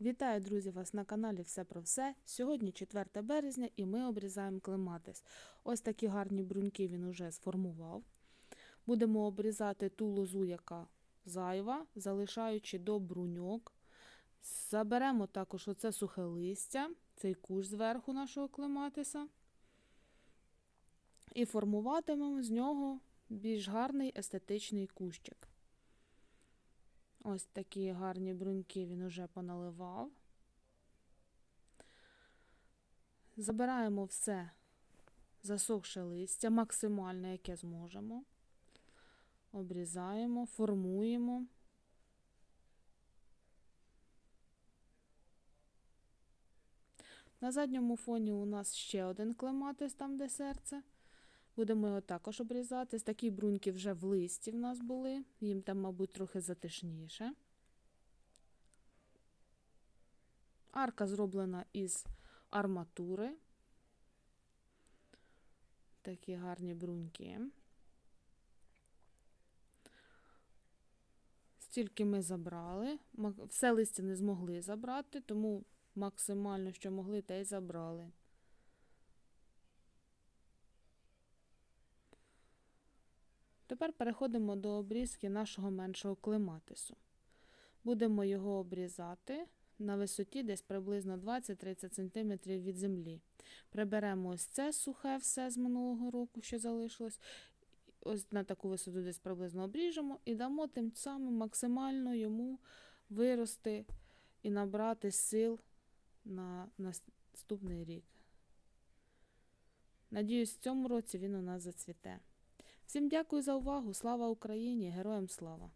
Вітаю, друзі, вас на каналі Все про все. Сьогодні 4 березня і ми обрізаємо клематис. Ось такі гарні бруньки він уже сформував. Будемо обрізати ту лозу, яка зайва, залишаючи до бруньок. Заберемо також оце сухе листя, цей кущ зверху нашого клематиса. І формуватимемо з нього більш гарний естетичний кущик. Ось такі гарні бруньки він уже поналивав. Забираємо все засохше листя, максимально, яке зможемо. Обрізаємо, формуємо. На задньому фоні у нас ще один клематис, там де серце. Будемо його також обрізати. З такі бруньки вже в листі в нас були, їм там, мабуть, трохи затишніше. Арка зроблена із арматури. Такі гарні бруньки. Стільки ми забрали. Все листя не змогли забрати, тому максимально, що могли, те й забрали. Тепер переходимо до обрізки нашого меншого клематису. Будемо його обрізати на висоті десь приблизно 20-30 см від землі. Приберемо ось це сухе все з минулого року, що залишилось. Ось на таку висоту десь приблизно обріжемо і дамо тим самим максимально йому вирости і набрати сил на наступний рік. Надіюсь, в цьому році він у нас зацвіте. Всім дякую за увагу! Слава Україні! Героям слава!